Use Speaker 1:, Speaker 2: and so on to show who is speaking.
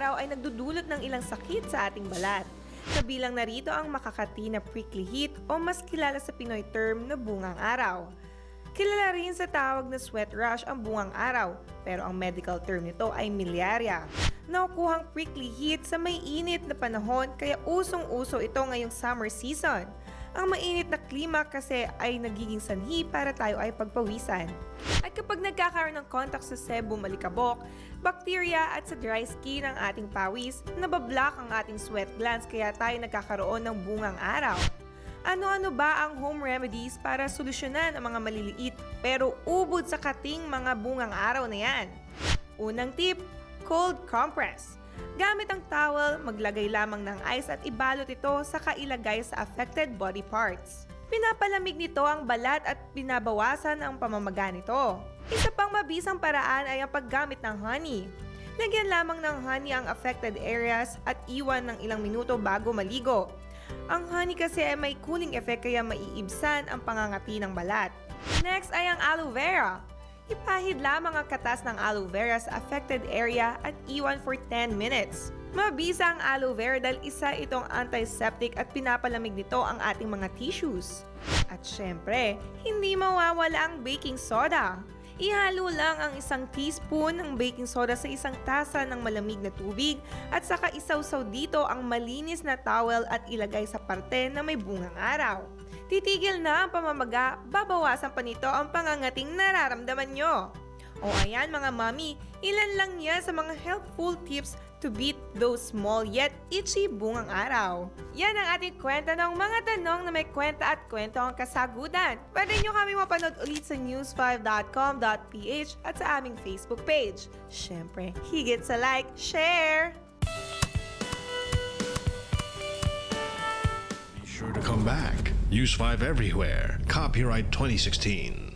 Speaker 1: araw ay nagdudulot ng ilang sakit sa ating balat. Kabilang narito ang makakati na prickly heat o mas kilala sa Pinoy term na bungang araw. Kilala rin sa tawag na sweat rush ang bungang araw, pero ang medical term nito ay miliarya. Nakukuhang prickly heat sa may init na panahon kaya usong-uso ito ngayong summer season. Ang mainit na klima kasi ay nagiging sanhi para tayo ay pagpawisan. Kapag nagkakaroon ng contact sa sebo malikabok, bacteria at sa dry skin ng ating pawis, nabablock ang ating sweat glands kaya tayo nagkakaroon ng bungang araw. Ano-ano ba ang home remedies para solusyonan ang mga maliliit pero ubod sa kating mga bungang araw na yan? Unang tip, cold compress. Gamit ang towel, maglagay lamang ng ice at ibalot ito sa kailagay sa affected body parts. Pinapalamig nito ang balat at binabawasan ang pamamaga nito. Isa pang mabisang paraan ay ang paggamit ng honey. Lagyan lamang ng honey ang affected areas at iwan ng ilang minuto bago maligo. Ang honey kasi ay may cooling effect kaya maiibsan ang pangangati ng balat. Next ay ang aloe vera. Ipahid lamang ang katas ng aloe vera sa affected area at iwan for 10 minutes. Mabisa ang aloe vera dahil isa itong antiseptic at pinapalamig nito ang ating mga tissues. At syempre, hindi mawawala ang baking soda. Ihalo lang ang isang teaspoon ng baking soda sa isang tasa ng malamig na tubig at saka isawsaw dito ang malinis na towel at ilagay sa parte na may bungang araw. Titigil na ang pamamaga, babawasan pa nito ang pangangating nararamdaman nyo. O ayan mga mami, ilan lang yan sa mga helpful tips to beat those small yet itchy bungang araw. Yan ang ating kwenta ng mga tanong na may kwenta at kwento ang kasagutan. Pwede nyo kami mapanood ulit sa news5.com.ph at sa aming Facebook page. Siyempre, higit sa like, share!
Speaker 2: Be sure to come back. Use 5 everywhere. Copyright 2016.